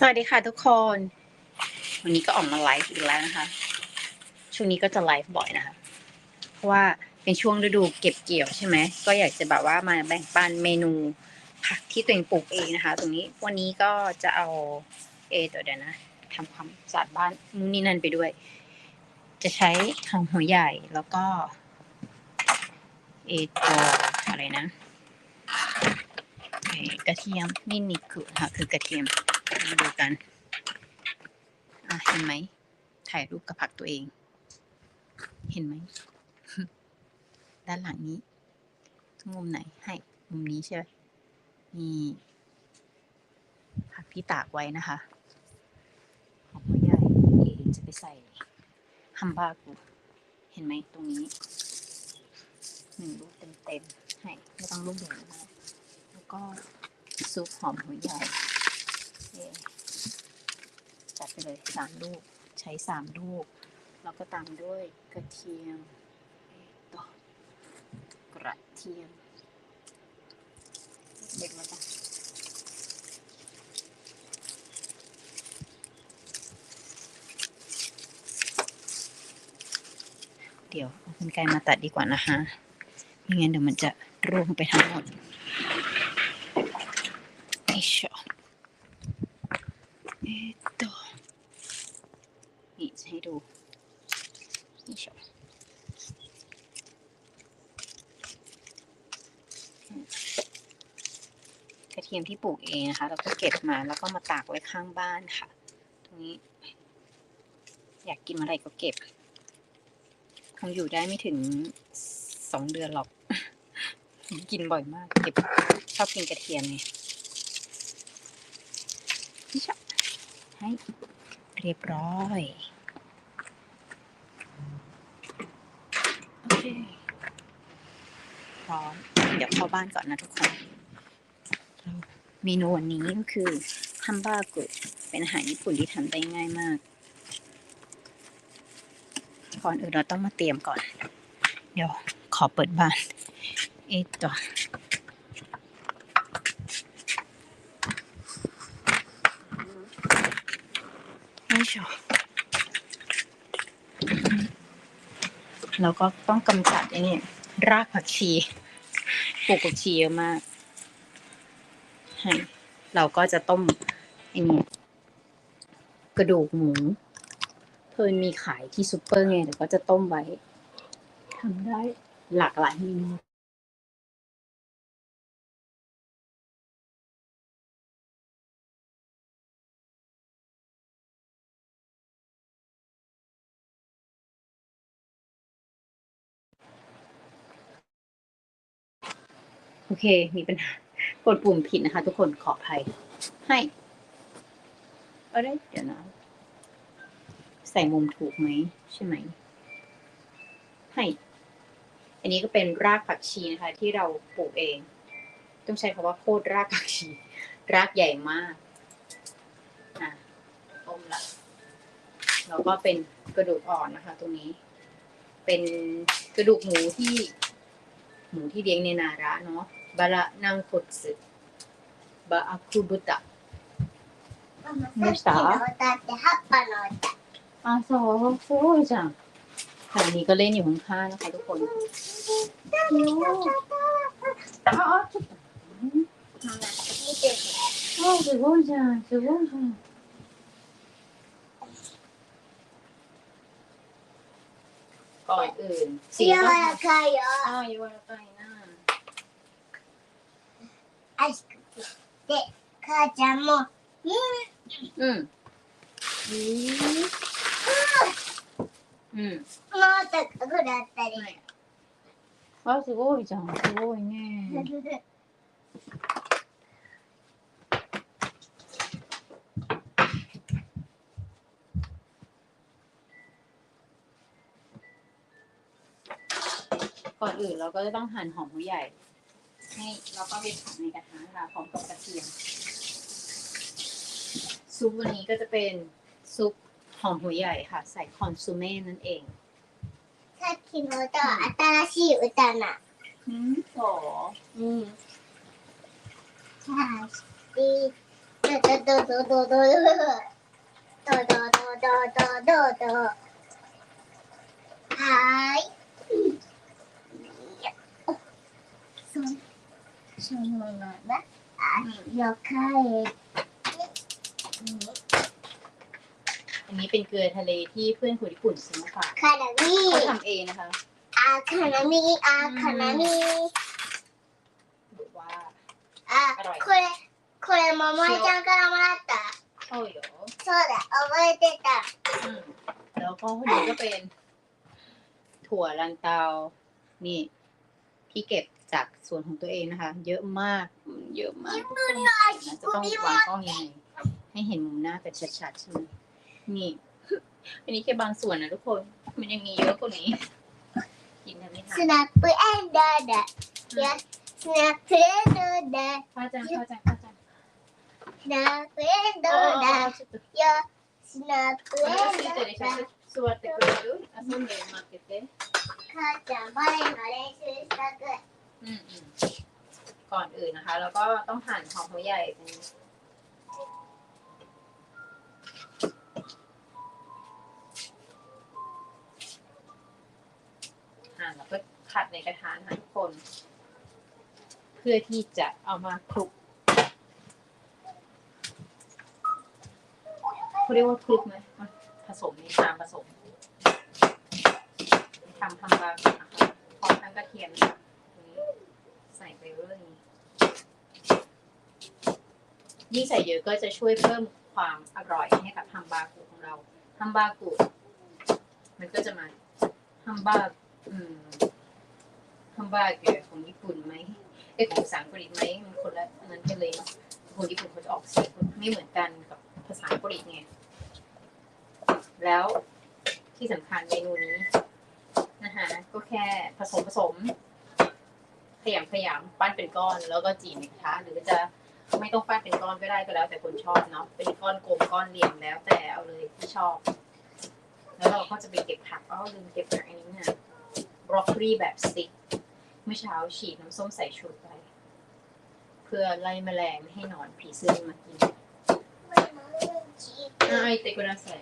สวัสดีค่ะทุกคน วันนี้ก็ออกมาไลฟ์อีกแล้วนะคะ ช่วงนี้ก็จะไลฟ์บ่อยนะคะ เพราะว่าเป็นช่วงฤดูเก็บเกี่ยวใช่ไหม ก็อยากจะแบบว่ามาแบ่งปันเมนูผักที่ตัวเองปลูกเองนะคะ ตรงนี้วันนี้ก็จะเอาเอตัวเดี๋ยวนะทำความสะอาดบ้านนู่นนี่นั่นไปด้วย จะใช้หอมหัวใหญ่แล้วก็เอตัวอะไรนะกระเทียมนี่นี่คือค่ะคือกระเทียม ดูกัน อะเห็นไหม ถ่ายรูปกับผักตัวเอง เห็นไหม ด้านหลังนี้มุมไหน ให้ มุมนี้ใช่ไหมนี่ผักที่ตากไว้นะคะหอมหัวใหญ่เอจะไปใส่ฮัมบากุเห็นไหมตรงนี้หนึ่งลูกเต็มๆให้ไม่ต้องลูกใหญ่มากแล้วก็ซุปหอมหัวใหญ่ จัดไปเลยสามลูก ใช้สามลูก แล้วก็ตามด้วยกระเทียมต่อกระเทียม เด็กแล้วจ้ะเดี๋ยวเอากรรไกรมาตัดดีกว่านะคะไม่งั้นเดี๋ยวมันจะร่วงไปทั้งหมดไอ้ชอ ทียมที่ปลูกเองนะคะแล้วก็เก็บมาแล้วก็มาตากไว้ข้างบ้านค่ะ ตรงนี้ อยากกินเมื่อไรก็เก็บ คงอยู่ได้ไม่ถึงสองเดือนหรอก กินบ่อยมาก เก็บชอบกินกระเทียมไงนี่ชอบให้เรียบร้อยโอเคพร้อมเดี๋ยวเข้าบ้านก่อนนะทุกคน เมนูวันนี้ก็คือฮัมบากุเป็นอาหารญี่ปุ่นที่ทำได้ง่ายมาก ก่อนอื่นเราต้องมาเตรียมก่อน เดี๋ยวขอเปิดบ้านเอ๊ะตัวไม่ชอบแล้วก็ต้องกำจัดไอ้นี่รากผักชีปลูกผักชีเยอะมาก ให้ เราก็จะต้มไอ้นี่กระดูกหมูเพิ่นมีขายที่ซูเปอร์ไงเดี๋ยวก็จะต้มไว้ทำได้หลากหลายเมนูโอเค มีปัญหา กดปุ่มผิดนะคะ ทุกคนขออภัย ให้เอาได้เดี๋ยวนะ ใส่มุมถูกไหมใช่ไหม ให้ อันนี้ก็เป็นรากผักชีนะคะ ที่เราปลูกเอง ต้องใช้คำว่าโคตรรากผักชี รากใหญ่มากอะต้มละแล้วก็เป็นกระดูกอ่อนนะคะ ตรงนี้ เป็นกระดูกหมูที่ หมูที่เลี้ยงในนาระเนาะ บาระนังโคตสึบาอาคุบุตะ ママさっきの歌って葉っぱの歌。 อาโซโอ้ยจังค่ะอันนี้ก็เล่นอยู่ข้างๆนะคะทุกคนอ๋อちょっとママ見てね。あすごいじゃんすごいじゃんก่อนอื่น 柔らかいよ。 อ้าว柔らかい なアイスクリームで、母ちゃんも、うん、うんうんもっと高くなったり。あすごいじゃんすごいね ก่อนอื่นเราก็จะต้องหั่นหอมหัวใหญ่ ให้เราก็ไปผัดในกระทะค่ะพร้อมกับกระเทียม ซุปวันนี้ก็จะเป็นซุปหอมหัวใหญ่ค่ะ ใส่คอนซูเม่นั่นเอง さっきの歌は新しい歌な。 อืมโออืม さあ、して どどどどどどどどどどどはーい。そそ のままあよかい。 อันนี้เป็นเกลือทะเลที่เพื่อนคนญี่ปุ่นซื้อมาฝาก カラミ เขาทำเองนะคะ あカラミあカラミ บอกว่า あこれこれ桃井ちゃんからもらった。 โอ้ยเหรอ そうだ覚えてた。 อืมแล้วก็คนนี้ก็เป็น ถั่วลันเตา นี่ที่เก็บ จากสวนของตัวเองนะคะ เยอะมากอืมเยอะมากทุกคนนะจะต้องวางกล้องยังไงให้เห็นมุมหน้ากันชัดๆใช่ไหมนี่ อันนี้แค่บางส่วนนะทุกคน มันยังมีเยอะกว่านี้กินกันไม่ทั ス น ナップエンドウだ。いや、スナップエンドウだ。 พ่อจังพ่อจังพ่อจัง スナップエンド โอ้ ウ โอ้ だ。 ちょっといや、スナップエン 私ドウと一緒だ。に座ってくれる遊んで待ってて母ちゃん、バレエの練習したく。 ก่อนอื่นนะคะ แล้วก็ต้องหั่นหอมหัวใหญ่เป็นหั่นแล้วก็ขัดในกระทะนะคะทุกคน เพื่อที่จะเอามาคลุกเขาเรียกว่าคลุกไหมผสมในชามผสมทำทำบาร์นะคะพร้อมทั้งกระเทียมนะคะ ส่ไปเรื่อยยิ่งใส่เยอะก็จะช่วยเพิ่มความอร่อยให้กับฮัมบากุของเราฮัมบากุมันก็จะมาฮัมบาอืมฮัมบาเกอของญี่ปุ่นไหมเอ้ยของภาษาอังกฤษไหมมันคนละนั้นกันเลยคนญี่ปุ่นเขาจะออกเสียงไม่เหมือนกันกับภาษาอังกฤษไงแล้วที่สำคัญเมนูนี้นะคะก็แค่ผสมผสม ขยำขยำปั้นเป็นก้อนแล้วก็จีในกระทะหรือจะไม่ต้องปั้นเป็นก้อนก็ได้ก็แล้ว แต่คนชอบเนาะเป็นก้อนกลมก้อนเหลี่ยมแล้ว แต่เอาเลยที่ชอบ แล้วเราก็จะไปเก็บผักก็ลืมเก็บผักอันนี้เนี่ยบรอกโคลีแบบสติ๊กเมื่อเช้าฉีดน้ำส้มสายชูไปเพื่อไล่แมลงไม่ให้นอนผีเสื้อมากินอ่าไอเตกุนาใส่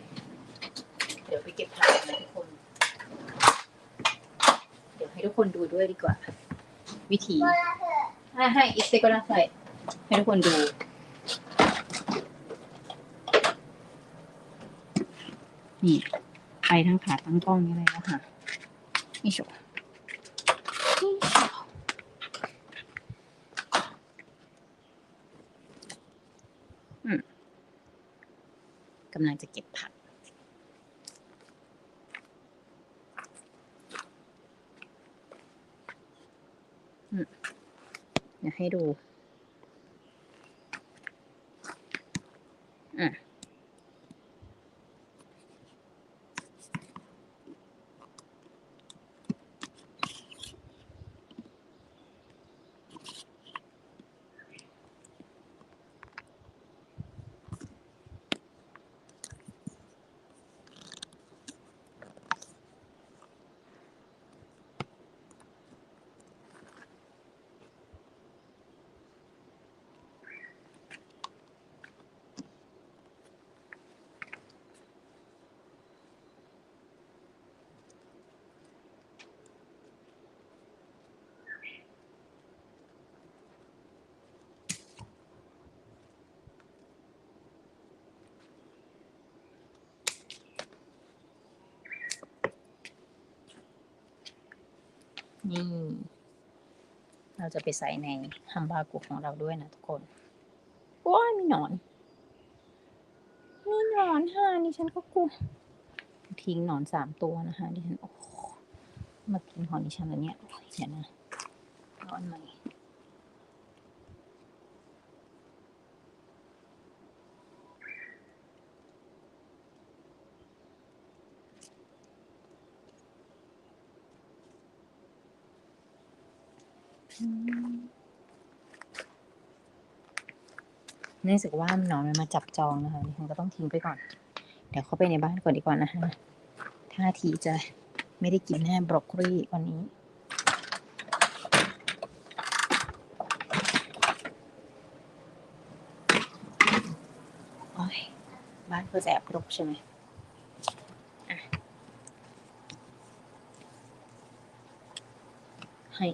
เดี๋ยวไปเก็บผักนะทุกคน เดี๋ยวให้ทุกคนดูด้วยดีกว่า วิธีให้ให้อิสเตโกนาใส่ให้ทุกคนดูนี่ไปทั้งขาตั้งกล้องนี่เลยแล้วค่ะนี่โชวกำลังจะเก็บผัก ให้ดู อะ นี่ เราจะไปใส่ในฮัมบากุของเราด้วยนะทุกคนว้ายมีหนอน มีหนอนค่ะดิฉันก็กลัวทิ้งหนอนสามตัวนะคะดิฉันโอ้โหมากินของดิฉันแล้วเนี่ยเดี๋ยวนะร้อนไหม เนื่องจากว่าหนอนมันมาจับจองนะคะดิฉันก็ต้องทิ้งไปก่อน เดี๋ยวเข้าไปในบ้านก่อนดีกว่านะคะท่าทีจะไม่ได้กินแน่บรอกโคลีวันนี้บ้านเพื่อจะแอบรกใช่ไหมให้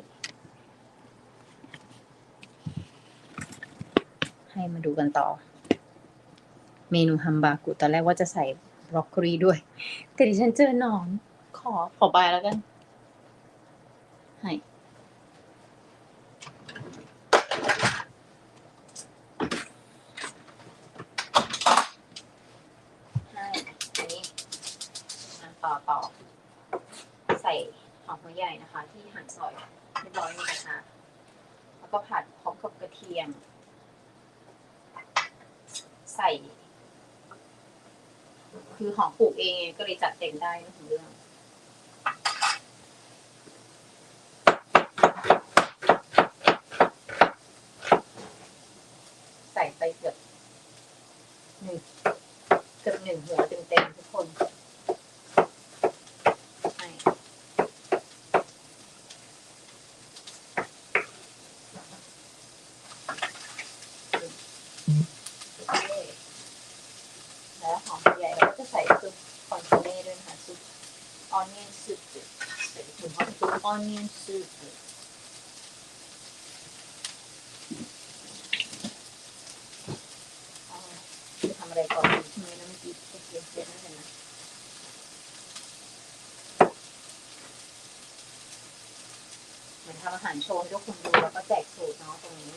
ให้มาดูกันต่อ เมนูฮัมบากุตอนแรกว่าจะใส่บรอกโคลีด้วย แต่ดิฉันเจอหนอน ขอขอบายแล้วกัน ให้ให้อันนี้อะต่อต่อ ใส่หอมหัวใหญ่นะคะ ที่หั่นซอยเรียบร้อยนี่นะคะแล้วก็ผัดพร้อมกับกระเทียม ใส่ คือหอมปลูกเองไงก็เลยจัดเต็มได้ไม่ถึงเรื่องใส่ไปเกือบหนึ่งเกือบหนึ่งหัวเต็มๆทุกคนให้แล้ว หอมใหญ่เราก็จะใส่ซุปคอนโซเม่ด้วยนะคะซุปออนเนียนซุปใส่ถุงเขาซุปออนเนียนซุปอ๋อจะทำอะไรก่อนดีใช่ไหมแล้วเมื่อกี้เขียเขียนนั่นเลยนะเหมือนทำอาหารโชว์ให้ทุกคนดูแล้วก็แจกสูตรเนาะตรงนี้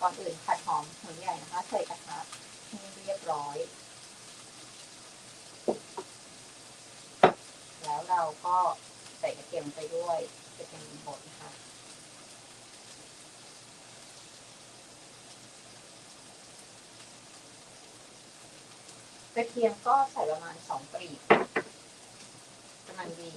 ก่อนอื่นผัดหอมหัวใหญ่นะคะ ใส่กระทะให้เรียบร้อย แล้ว เราก็ใส่กระเทียมไปด้วยกระเทียมบดนะคะกระเทียมก็ใส่ประมาณสองปรีบกำลังดี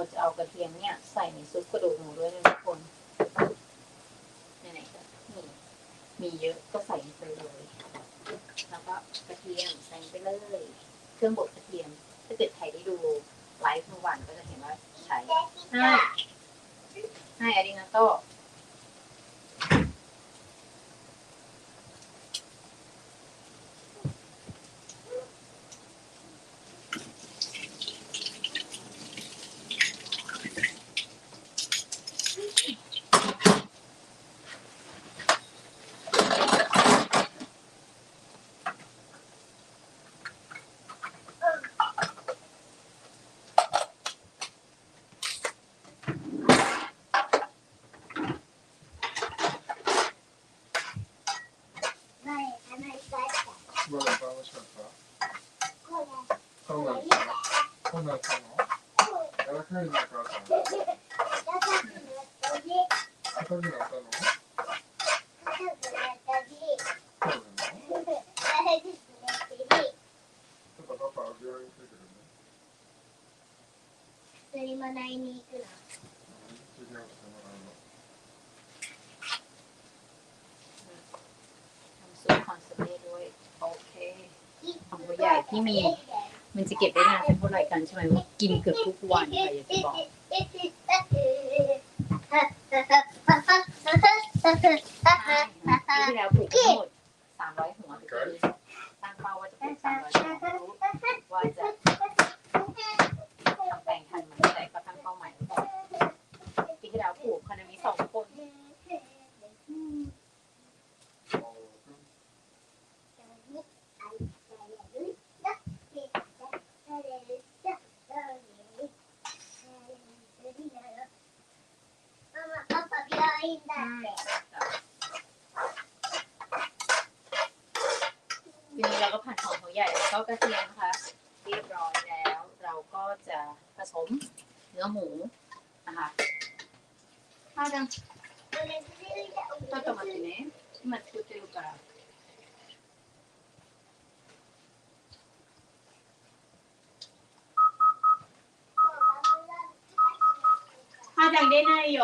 เราจะเอากระเทียมเนี่ยใส่ในซุปกระดูกหมูด้วยนะทุกคนไหนๆก็มีมีเยอะก็ใส่ไปเลย แล้วก็กระเทียมใส่ไปเลย 釣りもないに行くの。治療してもらうの ทำซุปคอนเซเม่ด้วย โอเค ของตัวใหญ่ที่มี มันจะเก็บได้นานเป็นเท่าไหร่กันใช่ไหมว่ากินเกือบทุกวันค่ะอยากจะบอก ปีที่แล้วปลูกทั้งหมดสามร้อยหัวปีนี้ตั้งเป้าว่าจะปลูกสามร้อยหัวไม่รู้ ว่าจะแปลงทันไหมแต่ก็ตั้งเป้าหมายไว้ก่อน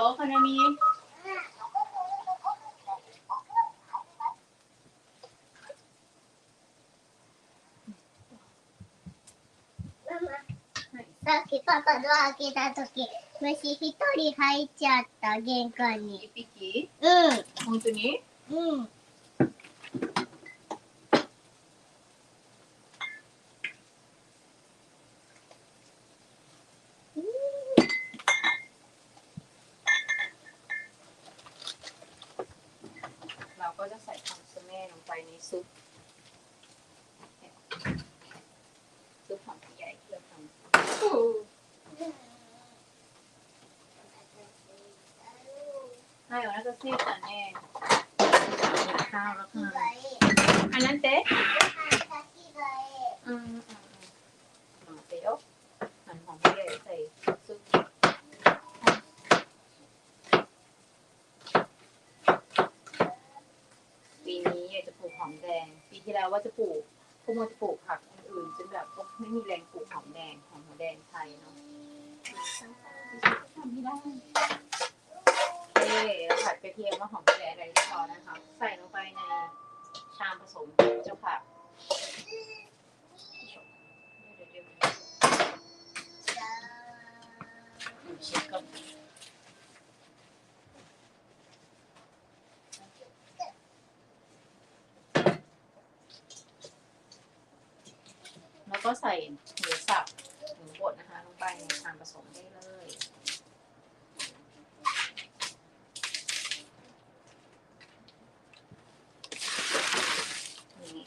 よかなみさっきパパドア開けた時虫一人入っちゃった玄関に。一匹？う本当に？うんำให้お腹すいたねกินข้าวแล้วค่ะอันนั้นเต๊ะอืมอืมอืมเดี๋ยวหั่นหอมใหญ่ใส่ซุปปีนี้อยากจะปลูกหอมแดง ปีที่แล้วว่าจะปลูกพวกมันจะปลูกผักอื่นๆจนแบบไม่มีแรงปลูกหอมแดงหอมแดงไทยเนาะทำไม่ได้ โอเคเ ราผัดกระเทียมและหอมแดงอะไรเรียบร้อยนะคะ ใส่ลงไปในชามผสมเจ้าค่ะเช็คก่อนแล้วก็ใส่หมูสับหมูบดนะคะ ลงไปในชามผสมได้เลย นี่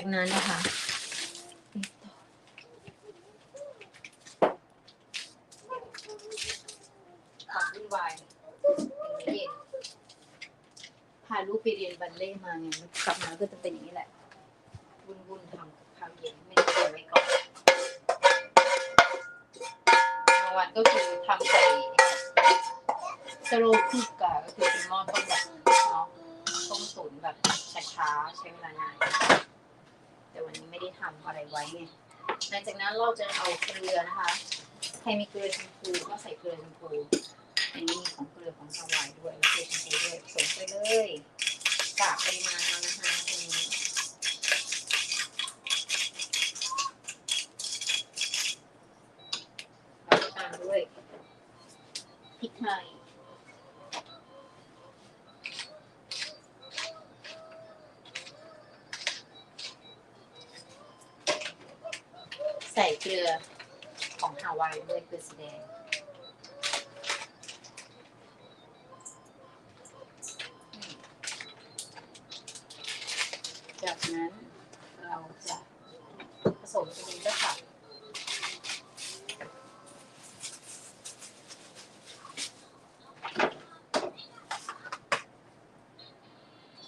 จากนั้นนะคะความวุ่นวายอย่างนี้พาลูกไปเรียนบัลเล่ต์มาไงมันกลับมาก็จะเป็นอย่างนี้แหละวุ่นๆทำกับข้าวเย็นไม่ได้เตรียมไว้ก่อนบางวันก็คือทำใส่สโลว์คุกกะก็คือเป็นหม้อต้มแบบเนาะต้มตุ๋นแบบช้าๆใช้เวลานาน แต่วันนี้ไม่ได้ทำอะไรไว้ไงหลังจากนั้นเราจะเอาเกลือนะคะใครมีเกลือชมพูก็ใส่เกลือชมพูอันนี้มีของเกลือของฮาวายด้วยแล้วเกลือชมพูด้วยผสมไปเลยกะปริมาณเอานะคะตรงนี้แล้วก็ตามด้วยพริกไทย ใส่เกลือของฮาวายด้วยเกลือสีแดงจากนั้นเราจะผสมตรงนี้ด้วยค่ะ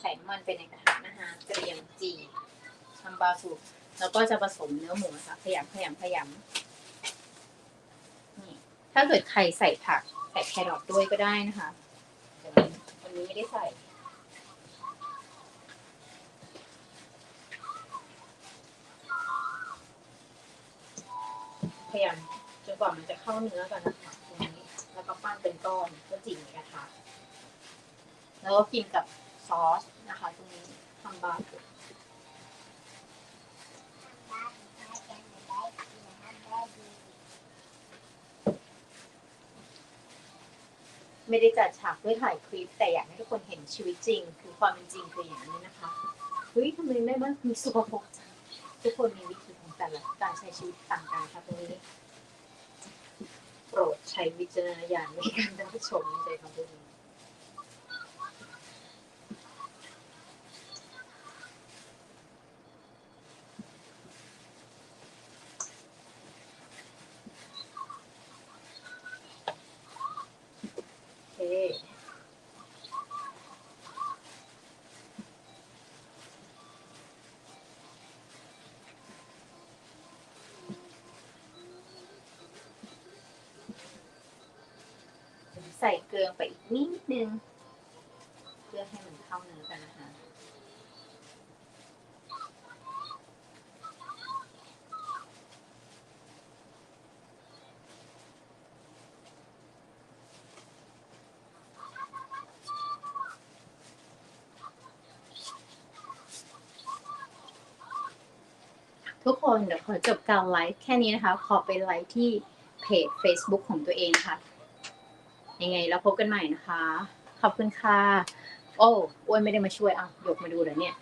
ใส่น้ำมันไปในกระทะนะคะเตรียมจีทำบาสูแล้ว ก็จะผสมเนื้อหมูนะคะขยำขยำขยำนี่ถ้าเกิดใครใส่ผักใส่แครอทด้วยก็ได้นะคะวันนี้ไม่ได้ใส่พยายามจนกว่ามันจะเข้าเนื้อกันนะคะตรงนี้แล้วก็ปั้นเป็นก้อนก็จี่ในกระทะแล้วก็กินกับซอสนะคะ ตรงนี้ทำบาร์บีคิว ไม่ได้จัดฉากด้วยถ่ายคลิป แต่อยากให้ทุกคนเห็นชีวิตจริง คือความเป็นจริงคืออย่างนี้นะคะเฮ้ยทำไมแม่บ้านมีสุขภาพจังทุกคนมีวิธีของแต่ละการใช้ชีวิตต่างกันค่ะตรงนี้ โปรดใช้วิจารณญาณในการรับชมใจคำพูดนี้ เกลือไปอีกนิดนึง เพื่อให้มันเข้าเนื้อกันนะคะ ทุกคนเดี๋ยวขอจบการไลฟ์แค่นี้นะคะ ขอไปไลฟ์ที่เพจ Facebook ของตัวเองค่ะ ยังไงแล้วพบกันใหม่นะคะ ขอบคุณค่ะ โอ้อ้วนไม่ได้มาช่วยอ่ะยกมาดูเดี๋ยวเนี่ย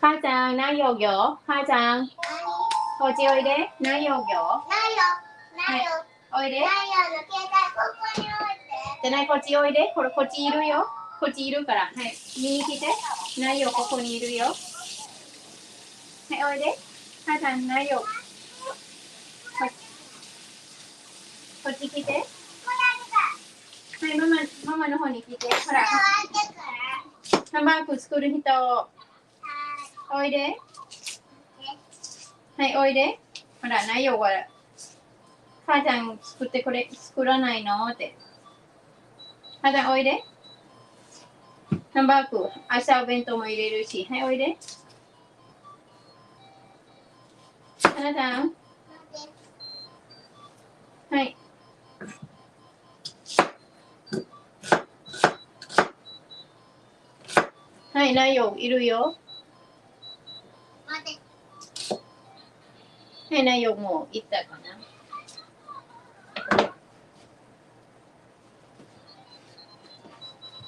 ข้าจางหน้าโยกเหยอข้าจางโคจิโอเดะหน้าโยกเหยอ ナヨナヨ โอเดะ ナヨの携帯ここに置いて จะนายโคจิโอเดะこれこっちいるよこっちいるからはい見に来てหน้าโยกここにいるよはいおいでข้าจางห 肌にないよ。こっち来て。はいママママの方に来て。ほら。ハンバーグ作る人。おいで。はいおいで。ほらないよほら母ちゃん作ってくれ作らないの？って。母ちゃんおいで。ハンバーグ朝お弁当も入れるし。はいおいで。 花ちゃんはいはいないよいるよ待ってはいないよもう行ったかな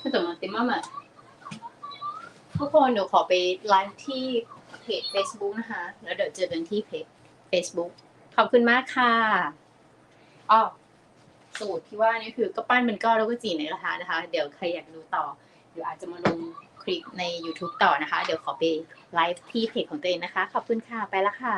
ちょっと待ってママทุกคนเดี๋ยวขอไปไลฟ์ที่เพจ Facebook นะคะ แล้วเดี๋ยวเจอกันที่เพจ Facebook ขอบคุณมากค่ะอ๋อสูตรที่ว่านี่คือก็ปั้นเป็นก้อนแล้วก็จีในกระทะนะคะ เดี๋ยวใครอยากดูต่อ เดี๋ยวอาจจะมาลงคลิปใน YouTube ต่อนะคะ เดี๋ยวขอไปไลฟ์ที่เพจของตัวเองนะคะ ขอบคุณค่ะ ไปละค่ะ